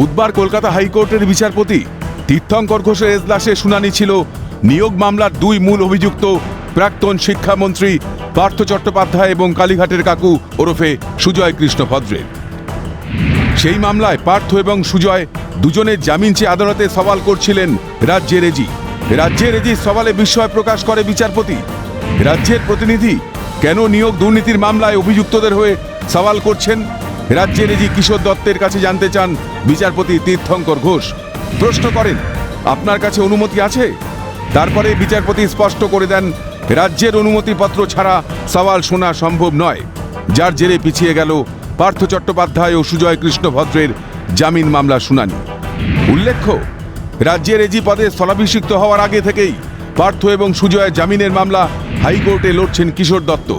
বুধবার কলকাতা হাইকোর্টের বিচারপতি তীর্থঙ্কর ঘোষের এজলাসে শুনানি ছিল। নিয়োগ মামলার দুই মূল অভিযুক্ত প্রাক্তন শিক্ষামন্ত্রী পার্থ চট্টোপাধ্যায় এবং কালীঘাটের কাকু ওরফে সুজয় কৃষ্ণ ভদ্রের। সেই মামলায় পার্থ এবং সুজয় দুজনের জামিন চেয়ে আদালতে সওয়াল করছিলেন রাজ্যের এজি। রাজ্যের এজি সওয়ালে বিস্ময় প্রকাশ করে বিচারপতি। রাজ্যের প্রতিনিধি কেন নিয়োগ দুর্নীতির মামলায় অভিযুক্তদের হয়ে সওয়াল করছেন রাজ্যের এজি কিশোর দত্তের কাছে জানতে চান বিচারপতি তীর্থঙ্কর ঘোষ, প্রশ্ন করেন, আপনার কাছে অনুমতি আছে? তারপরে বিচারপতি স্পষ্ট করে দেন, রাজ্যের অনুমতিপত্র ছাড়া সওয়াল শোনা সম্ভব নয়। যার জেরে পিছিয়ে গেল পার্থ চট্টোপাধ্যায় ও সুজয় কৃষ্ণ ভদ্রের জামিন মামলা শুনানি। উল্লেখ্য, রাজ্যের এজি পদে স্থলাভিষিক্ত হওয়ার আগে থেকেই পার্থ এবং সুজয়ের জামিনের মামলা হাইকোর্টে লড়ছেন কিশোর দত্ত।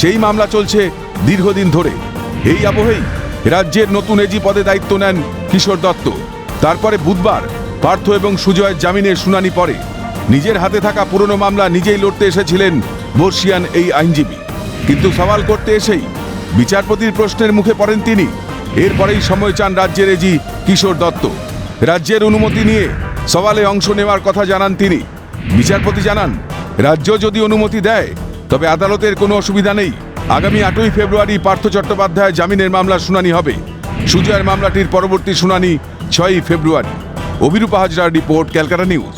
সেই মামলা চলছে দীর্ঘদিন ধরে। এই আবহেই, রাজ্যের নতুন এজি পদে দায়িত্ব নেন কিশোর দত্ত। তারপরে বুধবার পার্থ এবং সুজয়ের জামিনের শুনানি পরে। নিজের হাতে থাকা পুরনো মামলা নিজেই লড়তে এসেছিলেন বর্ষিয়ান এই আইনজীবী। কিন্তু সওয়াল করতে এসেই বিচারপতির প্রশ্নের মুখে পড়েন তিনি। এরপরেই সময় চান রাজ্যের এজি কিশোর দত্ত। রাজ্যের অনুমতি নিয়ে সওয়ালে অংশ নেওয়ার কথা জানান তিনি। বিচারপতি জানান, রাজ্য যদি অনুমতি দেয়, তবে আদালতের কোনো অসুবিধা নেই। আগামী আটই ফেব্রুয়ারি পার্থ চট্টোপাধ্যায় জামিনের মামলার শুনানি হবে। সুজয়ের মামলাটির পরবর্তী শুনানি ছয়ই ফেব্রুয়ারি। অভিরূপা হাজরার রিপোর্ট, ক্যালকাটা নিউজ।